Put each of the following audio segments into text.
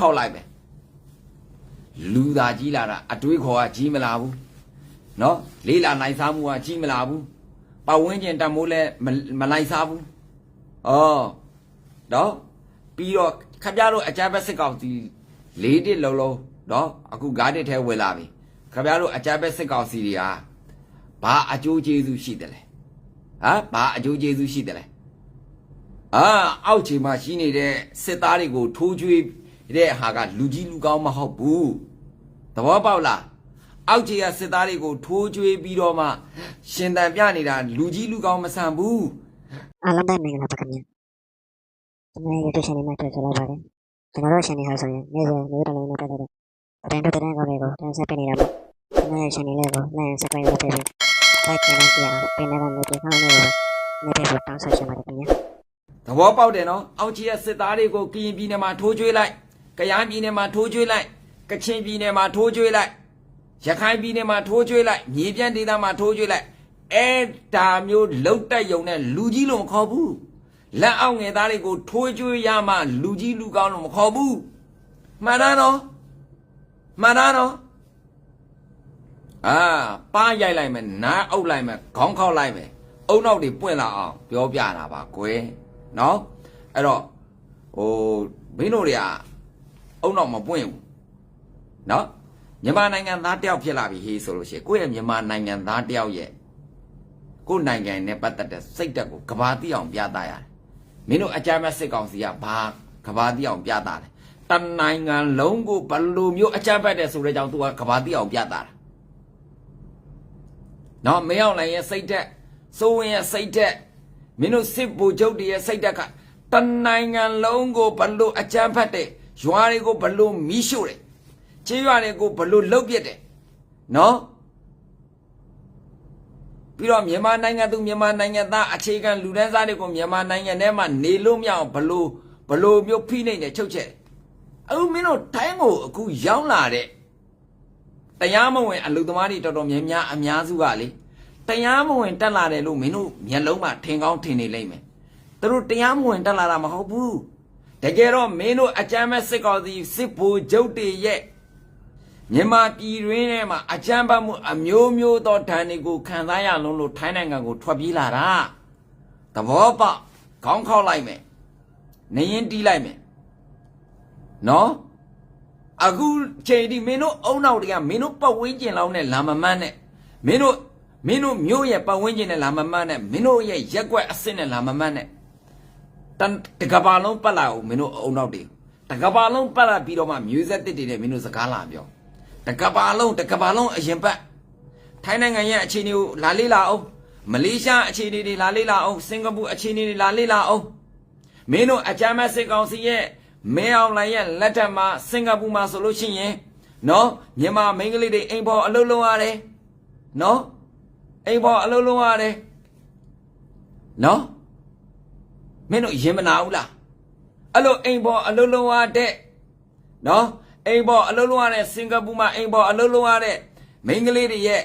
ခောက်လိုက်ပဲလူသာကြီးလာတာအတွေးခေါ်ကကြီးမလာဘူးနော်လေးလာနိုင်စားမှုကကြီးမလာဘူးပတ်ဝန်းကျင်တတ်မိုးလဲမမလိုက်စားဘူးဩနော်ပြီးတော့ခပြတို့အကြမ်းဖက်စစ်ကောင်စီလေးတစ်လုံးလုံးနော်အခုဂါးတစ်ထဲဝင်လာပြီခပြတို့အကြမ်းဖက်စစ်ကောင်စီတွေဟာဘာအကျိုးကျေးဇူးရှိတယ်လဲဟမ်ဘာအကျိုးကျေးဇူးရှိတယ်လဲအာအောက်ခြေမှာရှိနေတဲ့စစ်သားတွေကိုထိုးကျွေး တဲ့ဟာကလူကြီးလူကောင်းမဟုတ်ဘူးသဘောပေါက်လားအောက်ခြေကစစ်သားတွေကိုထိုးကျွေးပြီးတော့မှရှင်တန်ပြနေတာလူကြီးလူကောင်းမဆန်ဘူးအားလုံးပဲမင်္ဂလာပါခင်ဗျာကျွန်တော်ရဲ့ YouTube channel မှာတွေ့ကြလာပါတယ်ကျွန်တော်တို့ channel ဟာဆိုရင်နေ့စဉ်မျိုးတလုံးနဲ့တက်တဲ့တိုင်းတို့တိုင်းကောင်းတွေကိုတင်ဆက်ပေးနေတာပါကျွန်တော်ရဲ့ channel လေးကို like and subscribe လုပ်ပေးပြီး like နဲ့ကြည့်အောင်ပင်နေတဲ့ notification လေးကိုနေ့တိုင်းတောင်းဆိုချင်ပါတယ်ခင်ဗျာသဘောပေါက်တယ်နော်အောက်ခြေကစစ်သားတွေကိုကရင်ပြည်နယ်မှာထိုးကျွေးလိုက် ကယားပြည်နယ်မှာထိုးကျွေးလိုက်ကချင်ပြည်နယ်မှာထိုးကျွေးလိုက်ရခိုင်ပြည်နယ်မှာထိုးကျွေးလိုက်မြေပြန့်ဒေသမှာထိုးကျွေးလိုက်အဲ့ဒါမျိုးလုံတက်ယုံနဲ့လူကြီးလို့မခေါ်ဘူးလက်အောက်ငယ်သားတွေကိုထိုးကျွေးရမှလူကြီးလူကောင်းလို့မခေါ်ဘူးမှန်တာနော်မှန်တာနော်အာပါရိုက်လိုက်မယ်နားအုပ်လိုက်မယ်ခေါင်းခောက်လိုက်မယ်အုံနောက်တွေပွင့်လာအောင်ပြောပြတာပါကွယ်နော်အဲ့တော့ဟိုမင်းတို့တွေက အုံနောက်မပွင့်ဘူးနော်မြန်မာနိုင်ငံသားတယောက်ဖြစ်လာပြီဟေးဆိုလို့ရှိရင်ကိုယ့်ရဲ့မြန်မာနိုင်ငံသားတယောက်ရဲ့ကိုယ့်နိုင်ငံနဲ့ပတ်သက်တဲ့စိတ်ဓာတ်ကိုကဘာတိအောင်ပြသရတယ်မင်းတို့အကြမ်းမဲ့စစ်ကောင်စီကဘာကဘာတိအောင်ပြသတယ်တနိုင်ငံလုံးကိုဘယ်လိုမျိုးအကြမ်းဖက်တယ်ဆိုတဲ့ကြောင့်သူကကဘာတိအောင်ပြသတာနော်မင်းအောင်လည်းရဲ့စိတ်ဓာတ်စိုးဝင်ရဲ့စိတ်ဓာတ်မင်းတို့စစ်ဗိုလ်ချုပ်တွေရဲ့စိတ်ဓာတ်ကတနိုင်ငံလုံးကိုဘယ်လိုအကြမ်းဖက်တယ် ရွာတွေကိုဘယ်လိုမီးရှို့တယ်ချေးရွာတွေကိုဘလို့လုတ်ပြစ်တယ်နော်ပြီးတော့မြန်မာနိုင်ငံသူမြန်မာနိုင်ငံသားအခြေခံလူဒန်းစားတွေကိုမြန်မာနိုင်ငံထဲမှာနေလို့မရအောင်ဘလို့ဘလို့မျိုးဖိနှိပ်နေချုပ်ချက်အခုမင်းတို့ထိုင်းကိုအခုရောက်လာတဲ့တရားမဝင်အလူသမားတွေတော်တော်များများအများစုကလေတရားမဝင်တက်လာတယ်လို့မင်းတို့မျက်လုံးမှာထင်ကောင်းထင်နေလိမ့်မယ်သူတို့တရားမဝင်တက်လာတာမဟုတ်ဘူး တကယ်တော့မင်းတို့အကြမ်းမဲ့စစ်ကောင်စီစစ်ဗိုလ်ချုပ်တွေရဲ့မြန်မာပြည်တွင်းထဲမှာအကြမ်းဖက်မှုအမျိုးမျိုးသောဒဏ်တွေကိုခံစားရလုံးလို့ထိုင်းနိုင်ငံကိုထွက်ပြေးလာတာသဘောပေါက်ခေါင်းခောက်လိုက်မယ်နေရင်တီးလိုက်မယ်နော်အခုချိန်ဒီမင်းတို့အုံနောက်တွေကမင်းတို့ပတ်ဝန်းကျင်လောက်နဲ့လာမမန်းနဲ့မင်းတို့မင်းတို့မျိုးရဲ့ပတ်ဝန်းကျင်နဲ့လာမမန်းနဲ့မင်းတို့ရဲ့ရက်ွက်အစ်စ်နဲ့လာမမန်းနဲ့ တန်တကဘာလုံးပတ်လာအောင်မင်းတို့အုံနောက်တွေတကဘာလုံးပတ်လာပြီးတော့မှမျိုးဆက်တစ်တွေနဲ့မင်းတို့စကားလာပြောတကဘာလုံးတကဘာလုံးအရင်ပတ်ထိုင်းနိုင်ငံရဲ့အခြေအနေကိုလာလေ့လာအောင်မလေးရှားအခြေအနေတွေလာလေ့လာအောင်စင်ကာပူအခြေအနေတွေလာလေ့လာအောင်မင်းတို့အကြမ်းမဲ့စစ်ကောင်စီရဲ့မင်းအောင်လိုင်ရဲ့လက်ထက်မှာစင်ကာပူမှာဆိုလို့ရှိရင်နော်မြန်မာမိန်းကလေးတွေအိမ်ပေါ်အလုပ်လုပ်ရတယ်နော်အိမ်ပေါ်အလုပ်လုပ်ရတယ်နော် မင်းတို့ရင်မနာဘူးလားအဲ့လိုအိမ်ပေါ်အလုပ်လုပ်ရတဲ့နော်အိမ်ပေါ်အလုပ်လုပ်ရတဲ့စင်ကာပူမှာအိမ်ပေါ်အလုပ်လုပ်ရတဲ့မိန်းကလေးတွေရဲ့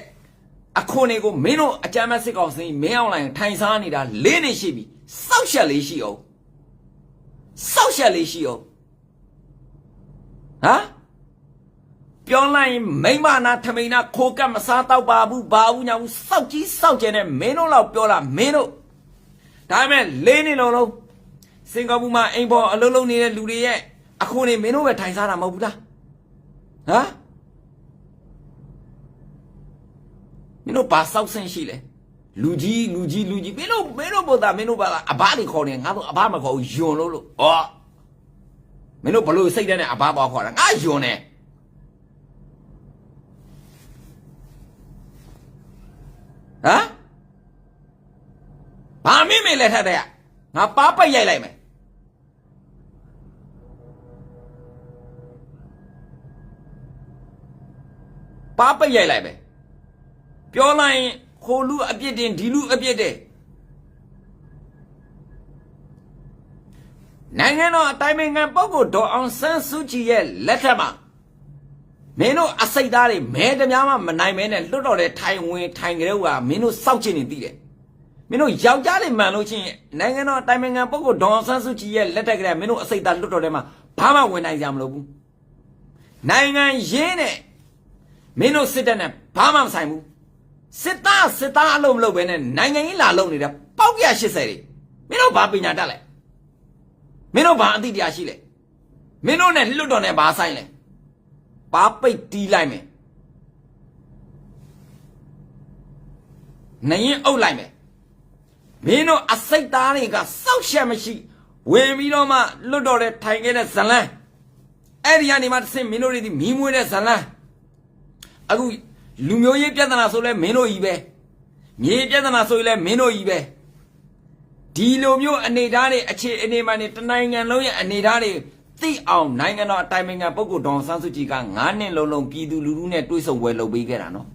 အခွန်တွေကိုမင်းတို့အကြမ်းမဲ့စစ်ကောင်စီမင်းအောင်လိုင်ထိုင်စားနေတာလေးနေရှိပြီစောက်ရှက်လေးရှိအောင်စောက်ရှက်လေးရှိအောင်ဟမ်ပြောလိုက်ရင်မိမနာထမိန်နာခိုကတ်မစားတော့ပါဘူးဘာဘူးညာဘူးစောက်ကြီးစောက်ကျင်တဲ့မင်းတို့လောက်ပြောတာမင်းတို့ ဒါပေမဲ့လေးနေလုံးလုံးစင်ကာပူမှာအိမ်ပေါ်အလုပ်လုပ်နေတဲ့လူတွေရဲ့အခုနေမင်းတို့ပဲထိုင်စားတာမဟုတ်ဘူးလားဟမ်မင်းတို့ဘာစောက်ဆင်းရှိလဲလူကြီးလူကြီးလူကြီးမင်းတို့မင်းတို့ဘောသားမင်းတို့ဘာလားအဘတွေခေါ်နေငါတို့အဘမခေါ်ဘူးယွန်လို့လို့ဩမင်းတို့ဘလို့စိတ်ထဲနဲ့အဘပေါ်ခေါ်တာငါယွန်နေဟမ် ဘာမင်းမင်းလက်ထက်တဲ့ကငါပါပိတ်ရိုက်လိုက်မယ်ပါပိတ်ရိုက်လိုက်ပဲပြောလိုက်ရင်ဟိုလူအပြစ်တင်ဒီလူအပြစ်တင်နိုင်ငံတော်အတိုင်းနိုင်ငံပုဂ္ဂိုလ်ဒေါ်အောင်ဆန်းစုကြည်ရဲ့လက်ထက်မှာမင်းတို့အစိတ်သားတွေမဲတများမှမနိုင်မဲနဲ့လွတ်တော်တဲ့ထိုင်ဝင်ထိုင်ကြတဲ့ကမင်းတို့စောက်ချင်နေသိတယ် မင်းတို့ယောက်ျားတွေမှန်လို့ချင်းနိုင်ငံတော်အတိုင်းနိုင်ငံပုဂ္ဂိုလ်ဒေါ်အောင်ဆန်းစုကြည်ရဲ့လက်ထက်ကလေးမင်းတို့အစိတ်သားလွတ်တော်တဲ့မှာဘာမှဝင်နိုင်ကြမလို့ဘူးနိုင်ငံရင်းနဲ့မင်းတို့စစ်တပ်နဲ့ဘာမှမဆိုင်ဘူးစစ်သားစစ်သားအလုံးမလုပ်ပဲနဲ့နိုင်ငံကြီးလာလုပ်နေတဲ့ပေါက်ရ80တွေမင်းတို့ဘာပညာတတ်လဲမင်းတို့ဘာအသိတရားရှိလဲမင်းတို့နဲ့လွတ်တော်နဲ့ဘာဆိုင်လဲဘာပိတ်တီးလိုက်မယ်နိုင်ရင်အုပ်လိုက်မယ် မင်းတို့အစိတ်သားတွေကစောက်ရှက်မရှိဝင်ပြီးတော့မှလွတ်တော်တဲ့ထိုင်ခဲ့တဲ့ဇလန်းအဲ့ဒီကနေမှတစ်ဆင့်မင်းတို့တွေဒီမီးမွေးတဲ့ဇလန်းအခုလူမျိုးရေးပြဿနာဆိုလဲမင်းတို့ကြီးပဲမြေပြဿနာဆိုရင်လဲမင်းတို့ကြီးပဲဒီလိုမျိုးအနေအထားတွေအခြေအနေမှန်နေတနိုင်ငံလုံးရဲ့အနေအထားတွေသိအောင်နိုင်ငံတော်အတိုင်ပင်ခံပုဂ္ဂိုလ်ဒေါအောင်ဆန်းစုကြည်က9နှစ်လုံးလုံးပြည်သူလူထုနဲ့တွေ့ဆုံပွဲလုပ်ပေးခဲ့တာနော်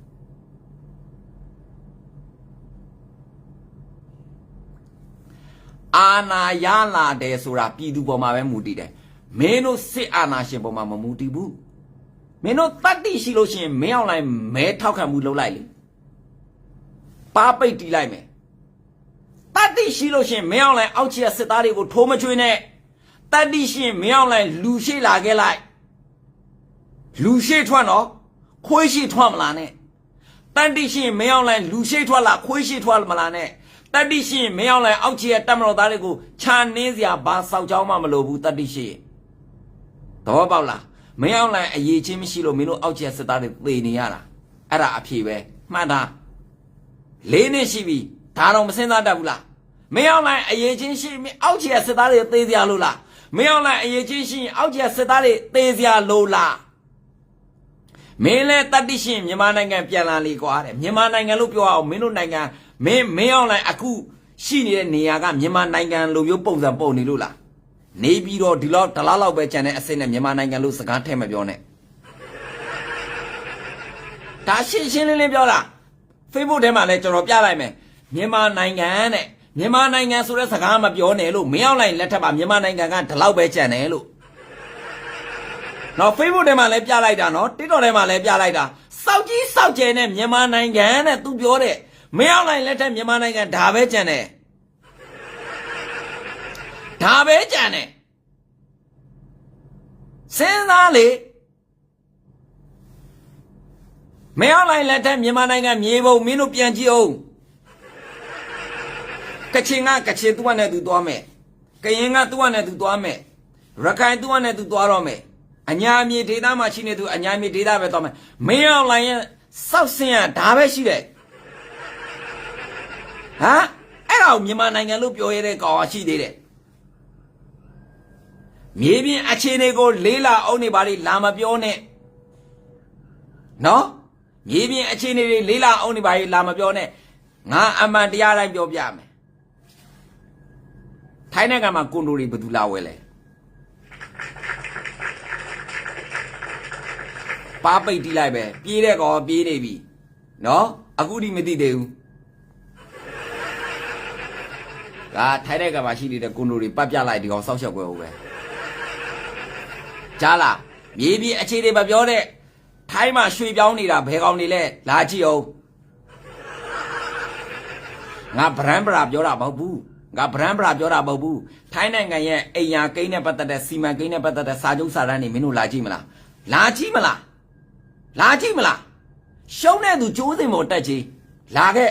အာနာရလာတယ်ဆိုတာပြည်သူပေါ်မှာပဲမူတည်တယ်မင်းတို့စစ်အာဏာရှင်ပေါ်မှာမမူတည်ဘူးမင်းတို့တတ်တိရှိလို့ရှိရင်မင်းအောင်လိုက်မဲထောက်ခံမှုလုပ်လိုက်လေပါပိတ်တီးလိုက်မယ်တတ်တိရှိလို့ရှိရင်မင်းအောင်လိုက်အောက်ချီရစစ်သားတွေကိုထိုးမချွေးနဲ့တတ်တိရှိရင်မင်းအောင်လိုက်လူရှိလာခဲ့လိုက်လူရှိထွက်တော့ခွေးရှိထွက်မလားနဲ့တတ်တိရှိရင်မင်းအောင်လိုက်လူရှိထွက်လာခွေးရှိထွက်မလားနဲ့ တတ်တိရှိရင်မင်းအောင်လိုက်အောက်ချီရတက်မတော်သားတွေကိုခြံနှင်းစရာဘာစောက်ကြောင်းမှမလိုဘူးတတ်တိရှိရင်သဘောပေါက်လားမင်းအောင်လိုင်းအရေးချင်းမရှိလို့မင်းတို့အောက်ကျစစ်သားတွေသေနေရတာအဲ့ဒါအဖြေပဲမှန်တာလေးနှစ်ရှိပြီဒါတော့မစင်သားတတ်ဘူးလားမင်းအောင်လိုင်းအရေးချင်းရှိမင်းအောက်ကျစစ်သားတွေသေစရာလို့လားမင်းအောင်လိုင်းအရေးချင်းရှိရင်အောက်ကျစစ်သားတွေသေစရာလို့လားမင်းလဲတတိရှင်မြန်မာနိုင်ငံပြန်လာလေကွာတဲ့မြန်မာနိုင်ငံလို့ပြောအောင်မင်းတို့နိုင်ငံ မင်းမင်းအောင်လိုင်းအခုရှိနေတဲ့နေရာကမြန်မာနိုင်ငံလိုမျိုးပုံစံပုံနေလို့လားနေပြီးတော့ဒီလောက်တလားလောက်ပဲကြံတဲ့အစိမ့်နဲ့မြန်မာနိုင်ငံလို့စကားထဲမပြောနဲ့ဒါရှင်းရှင်းလင်းလင်းပြောတာ Facebook ထဲမှာလည်းကျွန်တော်ပြလိုက်မယ်မြန်မာနိုင်ငံတဲ့မြန်မာနိုင်ငံဆိုတဲ့စကားမပြောနဲ့လို့မင်းအောင်လိုက်လက်ထက်မှာမြန်မာနိုင်ငံကဒီလောက်ပဲကြံတယ်လို့နော် Facebook ထဲမှာလည်းပြလိုက်တာနော် TikTok ထဲမှာလည်းပြလိုက်တာစောက်ကြီးစောက်ကျဲနဲ့မြန်မာနိုင်ငံတဲ့သူပြောတဲ့ မင်းအောင်လိုက်လက်ထက်မြန်မာနိုင်ငံဒါပဲကြံတယ်ဒါပဲကြံတယ်စဉ်းစားလေမင်းအလိုက်လက်ထက်မြန်မာနိုင်ငံမြေပုံမင်းတို့ပြန်ကြည့်အောင်ကချင်ကကချင်သူ့နဲ့သူသွားမယ်ကရင်ကသူ့နဲ့သူသွားမယ်ရခိုင်သူ့နဲ့သူသွားတော့မယ်အညာမြေဒေသမှာရှိနေသူအညာမြေဒေသပဲသွားမယ်မင်းအလိုက်ရဲ့စောက်စင်ရဒါပဲရှိတယ် ဟမ်အဲ့ဒါကိုမြန်မာနိုင်ငံလို့ပြောရတဲ့ကောင်ကရှိသေးတယ်မြေပြင်အခြေအနေကို လေးလာအောင်နေပါလိလာမပြောနဲ့နော်မြေပြင်အခြေအနေတွေလေးလာအောင်နေပါလိလာမပြောနဲ့ငါအမှန်တရားတိုင်းပြောပြမယ်ထိုင်းနိုင်ငံမှာကွန်ဒိုတွေဘယ်သူလာဝဲလဲပါပိတ်တီးလိုက်ပဲပြေးတဲ့ကောင်ပြေးနေပြီနော်အခုဒီမသိသေးဘူး ဒါထိုင်းနိုင်ငံမှာရှိနေတဲ့ကွန်ဒိုတွေပတ်ပြလိုက်ဒီကောင်စောက်ချက်ကွယ်ဟုတ်ပဲကြားလားမြေပြင်အခြေတွေမပြောတဲ့ထိုင်းမှာရွှေပြောင်းနေတာဘယ်ကောင်နေလဲလာကြည့်အောင်ငါဗရန်ဗရာပြောတာမဟုတ်ဘူးငါဗရန်ဗရာပြောတာမဟုတ်ဘူးထိုင်းနိုင်ငံရဲ့အိမ်ယာကိန်းနဲ့ပတ်သက်တဲ့စီမံကိန်းနဲ့ပတ်သက်တဲ့စာချုပ်စာတမ်းတွေမင်းတို့လာကြည့်မလားလာကြည့်မလားလာကြည့်မလားရှုံးတဲ့သူကျိုးစင်ပေါ်တက်ချီလာခဲ့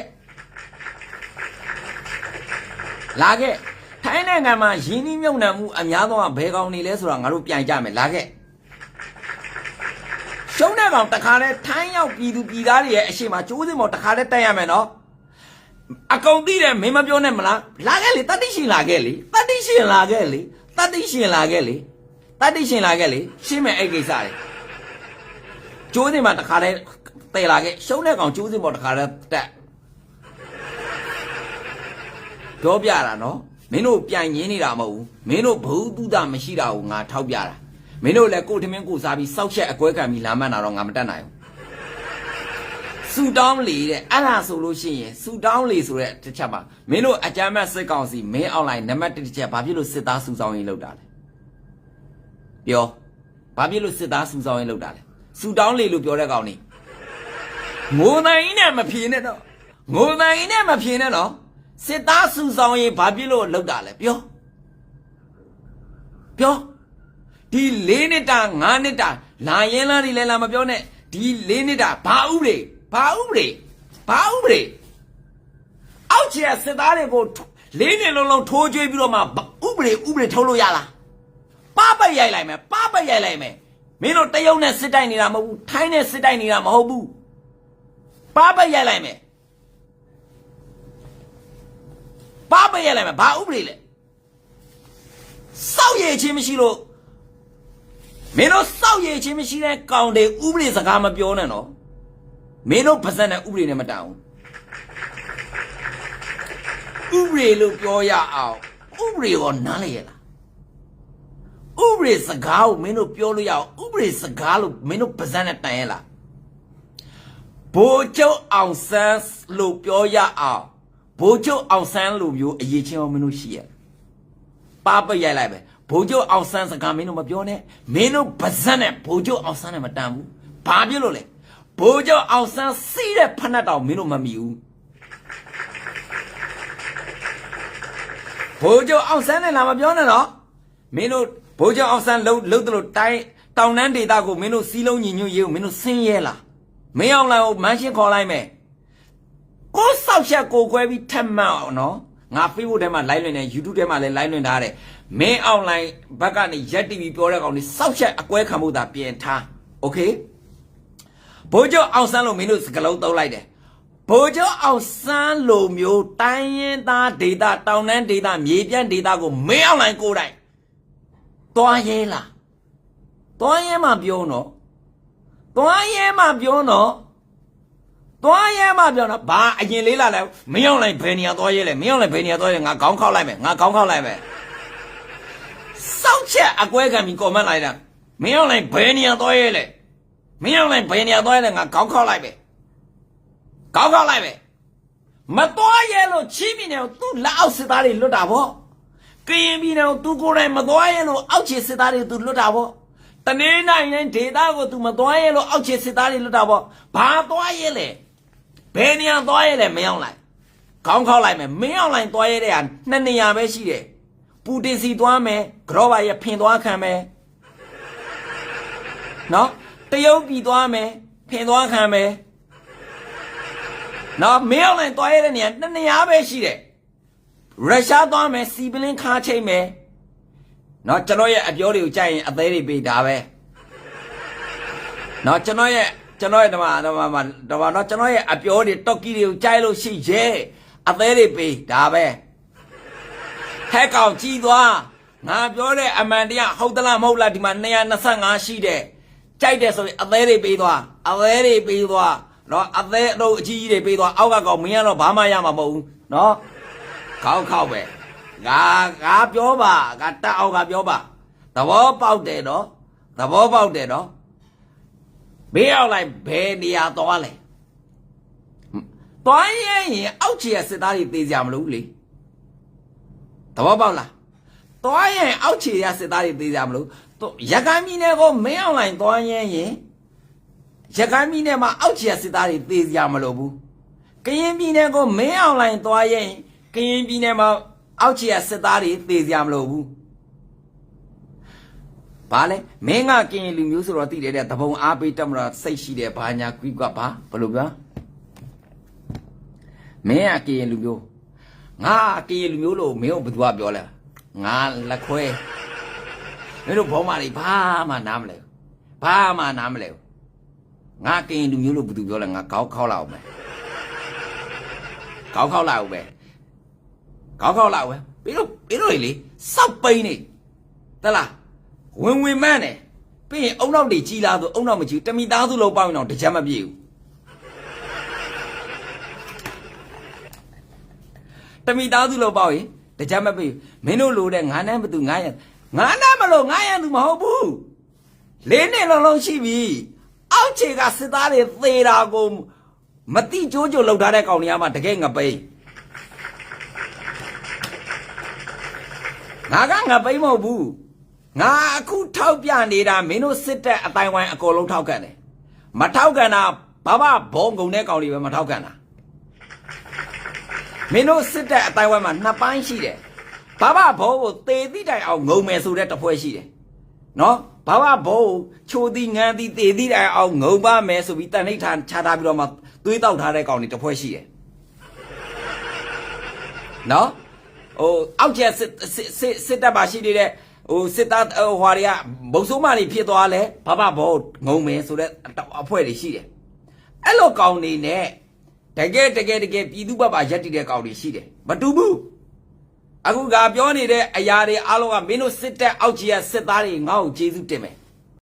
လာခဲ့ထိုင်းနိုင်ငံမှာယင်းနှီးမြုံနှံမှုအများဆုံးကဘယ်ကောင်နေလဲဆိုတာငါတို့ပြန်ကြမယ်လာခဲ့ရှုံးတဲ့ကောင်တခါတည်းထိုင်းရောက်ပြည်သူပြည်သားတွေရဲ့အရှိမကျိုးစင်ပေါ်တခါတည်းတက်ရမယ်နော်အကုန်သိတယ်မင်းမပြောနဲ့မလားလာခဲ့လေတတိရှင်လာခဲ့လေတတိရှင်လာခဲ့လေတတိရှင်လာခဲ့လေတတိရှင်လာခဲ့လေရှင်းမယ်အဲ့ကိစ္စတွေကျိုးစင်မှာတခါတည်းတယ်လာခဲ့ရှုံးတဲ့ကောင်ကျိုးစင်ပေါ်တခါတည်းတက် ပြောပြတာနော်မင်းတို့ပြန်ရင်းနေတာမဟုတ်ဘူးမင်းတို့ဘ ഹു တုဒမရှိတာကိုငါထောက်ပြတာမင်းတို့လည်းကိုယ်ထမင်းကိုယ်စားပြီးစောက်ချက်အကွဲခံပြီးလာမှန်းတာတော့ငါမတတ်နိုင်ဘူးဆူတောင်းလေတဲ့အဲ့ဒါဆိုလို့ရှိရင်ဆူတောင်းလေဆိုတဲ့တစ်ချက်ပါမင်းတို့အကြမ်းမဲ့စစ်ကောင်စီမင်းအွန်လိုင်းနံပါတ်1တစ်ချက်ဘာဖြစ်လို့စစ်သားစုဆောင်ရေးလုပ်တာလဲပြောဘာဖြစ်လို့စစ်သားစုဆောင်ရေးလုပ်တာလဲဆူတောင်းလေလို့ပြောတဲ့ကောင်นี่ငိုနိုင်ကြီးနဲ့မဖြေနဲ့တော့ငိုနိုင်ကြီးနဲ့မဖြေနဲ့တော့ စစ်သားစုဆောင်ရေးဘာဖြစ်လို့လောက်တာလဲပြောပြောဒီ၄နှစ်တာ၅နှစ်တာလာရင်လားဒီလဲလာမပြောနဲ့ဒီ၄နှစ်တာဘာဥပဒေဘာဥပဒေဘာဥပဒေအောက်ချယ်စစ်သားတွေကိုလေးနှစ်လုံးလုံးထိုးကြွေးပြီးတော့မှဥပဒေဥပဒေထုတ်လို့ရလားပပရိုက်လိုက်မယ်ပပရိုက်လိုက်မယ်မင်းတို့တရုတ်နဲ့စစ်တိုက်နေတာမဟုတ်ဘူးထိုင်းနဲ့စစ်တိုက်နေတာမဟုတ်ဘူးပပရိုက်လိုက်မယ် ပပရိုက်လိုက်မယ်ဘာဥပဒေလဲစောက်ရည်ချင်းမရှိလို့မင်းတို့စောက်ရည်ချင်းမရှိတဲ့ကောင်တွေဥပဒေစကားမပြောနဲ့နော်မင်းတို့ပါဇက်နဲ့ဥပဒေနဲ့မတန်ဘူးဥပဒေလို့ပြောရအောင်ဥပဒေရောနားလည်ရလားဥပဒေစကားကိုမင်းတို့ပြောလို့ရအောင်ဥပဒေစကားလို့မင်းတို့ပါဇက်နဲ့တန်ရလားဘိုးချုပ်အောင်ဆန်းလို့ပြောရအောင် ဘိုးချုပ်အောင်ဆန်းလို့မျိုးအရေးချင်းအောင်မင်းတို့ရှိရလားပါပရိုက်လိုက်ပဲဘိုးကျုပ်အောင်ဆန်းစကားမင်းတို့မပြောနဲ့မင်းတို့ပါဇက်နဲ့ဘိုးကျုပ်အောင်ဆန်းနဲ့မတန်ဘူးဘာဖြစ်လို့လဲဘိုးကျုပ်အောင်ဆန်းစီးတဲ့ဖက်နှက်တောင်မင်းတို့မမီဘူးဘိုးကျုပ်အောင်ဆန်းနဲ့လာမပြောနဲ့တော့မင်းတို့ဘိုးကျုပ်အောင်ဆန်းလှုပ်လှုပ်တယ်လို့တိုင်းတောင်တန်းဒေတာကိုမင်းတို့စီးလုံးညီညွတ်ရေးကိုမင်းတို့ဆင်းရဲလားမင်းအောင်လိုင်ကိုမန်းရှင်းခေါ်လိုက်မယ် ကိုဆောက်ချက်ကိုခွဲပြီးထက်မှန်အောင်နော်ငါ Facebook ထဲမှာ live လွှင့်တယ် YouTube ထဲမှာလည်း live လွှင့်ထားတယ်မင်း online ဘက်ကနေရက်တီဗီပြောတဲ့ကောင်တွေစောက်ချက်အကွဲခံမှုသာပြင်ထား okay ဘိုးကျော်အောင်ဆန်းလို့မင်းတို့စကလုံးသုံးလိုက်တယ်ဘိုးကျော်အောင်ဆန်းလိုမျိုးတိုင်းရင်သားဒေတာတောင်တန်းဒေတာမြေပြန့်ဒေတာကိုမင်း online ကိုယ်တိုင်သွားရဲလားသွားရဲမှပြောနော်သွားရဲမှပြောနော် သွားရဲမှပြောတော့ဘာအရင်လေးလာလဲမင်းအောင်လိုက်ဘယ်နေရာသွားရဲလဲမင်းအောင်လိုက်ဘယ်နေရာသွားရဲငါခေါင်းခောက်လိုက်မယ်ငါခေါင်းခောက်လိုက်မယ်စောက်ချက်အကွဲခံပြီးကွန်မန့်လိုက်တာမင်းအောင်လိုက်ဘယ်နေရာသွားရဲလဲမင်းအောင်လိုက်ဘယ်နေရာသွားရဲလဲငါခေါင်းခောက်လိုက်မယ်ခေါင်းခောက်လိုက်မယ်မသွားရဲလို့ချီးမြင်တယ်သူ့လက်အောက်စစ်သားတွေလွတ်တာဗောကရင်ပြည်နယ်ကိုသူကိုယ်တိုင်မသွားရဲလို့အောက်ခြေစစ်သားတွေသူလွတ်တာဗောတနေ့နိုင်ရင်ဒေတာကိုသူမသွားရဲလို့အောက်ခြေစစ်သားတွေလွတ်တာဗောဘာသွားရဲလဲ ဘယ်နေရာသွားရဲလဲမင်းအောင်လိုက်ခေါင်းခောက်လိုက်မယ်မင်းအောင်လိုက်သွားရဲတဲ့ဟာနှစ်နေရာပဲရှိတယ်ပူတင်စီသွားမယ်ဂရောဘာရဲ့ဖင်သွားခံမယ်နော်တရုတ်ပြည်သွားမယ်ဖင်သွားခံမယ်နော်မင်းအောင်လိုက်သွားရဲတဲ့နေရာနှစ်နေရာပဲရှိတယ်ရုရှားသွားမယ်စီပလင်းခါချိတ်မယ်နော်ကျွန်တော်ရဲ့အပြောတွေကိုကြိုက်ရင်အသေးတွေပေးဒါပဲနော်ကျွန်တော်ရဲ့ ကျွန်တော်ရဲ့ဓမ္မဓမ္မမှာဓမ္မတော့ကျွန်တော်ရဲ့အပြောတွေတောက်ကီတွေကိုကြိုက်လို့ရှိရဲအသေးတွေပေးဒါပဲဟဲ့ကောင်ကြည်သွားငါပြောတဲ့အမှန်တရားဟုတ်သလားမဟုတ်လားဒီမှာ225ရှိတယ်ကြိုက်တယ်ဆိုရင်အသေးတွေပေးသွားအသေးတွေပေးသွားနော်အသေးတို့အကြီးကြီးတွေပေးသွားအောက်ကကောင်မင်းကတော့ဘာမှရမှာမဟုတ်ဘူးနော်ခေါက်ခေါက်ပဲငါငါပြောပါငါတက်အောက်ကပြောပါသဘောပေါက်တယ်နော်သဘောပေါက်တယ်နော် ဘေးရောက်လိုက်ဘယ်နေရာသွားလဲသွားရင်ရင်အောက်ခြေရစစ်သားတွေတေးကြမလို့လေသဘောပေါက်လားသွားရင်အောက်ခြေရစစ်သားတွေတေးကြမလို့ရခိုင်ပြည်နယ်ကိုမင်းအောင်လိုင်သွားရင်ရင်ရခိုင်ပြည်နယ်မှာအောက်ခြေရစစ်သားတွေတေးကြမလို့ဘူးကရင်ပြည်နယ်ကိုမင်းအောင်လိုင်သွားရင်ကရင်ပြည်နယ်မှာအောက်ခြေရစစ်သားတွေတေးကြမလို့ဘူး ဘာလဲမင်းကကရင်လူမျိုးဆိုတော့သိတယ်တဲ့တပုံအားပေးတက်မလို့စိတ်ရှိတယ်ဘာညာကွီးကွာဘာဘယ်လိုပြောမင်းကကရင်လူမျိုးငါကရင်လူမျိုးလို့မင်းကိုဘယ်သူကပြောလဲငါလက်ခွဲမင်းတို့ဘောမတွေဘာမှနားမလဲဘာမှနားမလဲငါကရင်လူမျိုးလို့ဘယ်သူပြောလဲငါခေါက်ခေါက်လာအောင်ပဲခေါက်ခေါက်လာအောင်ပဲခေါက်ခေါက်လာအောင်ပဲပြီးတော့ပြီးတော့လေစောက်ပိန်းနေတလား ဝင်ဝင်မန်းတယ်ပြီးရင်အုံနောက်တွေကြီးလာဆိုအုံနောက်မကြီးဘူးတမိသားစုလုံးပေါင်းရင်တော့တကြမ်းမပြေဘူးတမိသားစုလုံးပေါင်းရင်တကြမ်းမပြေဘူးမင်းတို့လိုတဲ့ငါးနန်းဘသူငါးရံငါးနန်းမလို့ငါးရံသူမဟုတ်ဘူးလေးနှစ်လုံးလုံးရှိပြီအောက်ခြေကစစ်သားတွေသေတာကိုမတိကျိုးကျိုးလောက်ထားတဲ့ကောင်တွေကမှတကယ်ငပိန်းငါကငပိန်းမဟုတ်ဘူး ငါအခုထောက်ပြနေတာမင်းတို့စစ်တပ်အတိုင်းဝိုင်းအကုန်လုံးထောက်ကန်တယ်မထောက်ကန်တာဘာဘာဘောငုံတဲ့ကောင်တွေပဲမထောက်ကန်တာမင်းတို့စစ်တပ်အတိုင်းဝိုင်းမှာနှစ်ပိုင်းရှိတယ်ဘာဘာဘောကိုသေသည့်တိုင်အောင်ငုံမယ်ဆိုတဲ့တစ်ဖွဲ့ရှိတယ်နော်ဘာဝဘုံချိုသည်ငန်းသည်တေသည်တိုင်အောင်ငုံပါမယ်ဆိုပြီးတန်ဋိဌာန်ချထားပြီးတော့မှသွေးတောက်ထားတဲ့ကောင်တွေတစ်ဖွဲ့ရှိတယ်နော်ဟိုအောက်ချက်စစ်စစ်စစ်စစ်တပ်ပါရှိနေတဲ့ ဟိုစစ်သားဟိုဟွာတွေကဘုံဆိုးမတွေဖြစ်သွားလဲဘာဝဘုံငုံမယ်ဆိုတဲ့အဖွဲ့တွေရှိတယ်အဲ့လိုကောင်တွေနဲ့တကယ်တကယ်တကယ်ပြည်သူ့ဘက်ပါရက်တည်တဲ့ကောင်တွေရှိတယ်မတူဘူးအခုကပြောနေတဲ့အရာတွေအားလုံးကမင်းတို့စစ်တပ်အောက်ကြီးကစစ်သားတွေငါ့ကိုကျေးဇူးတင်မယ်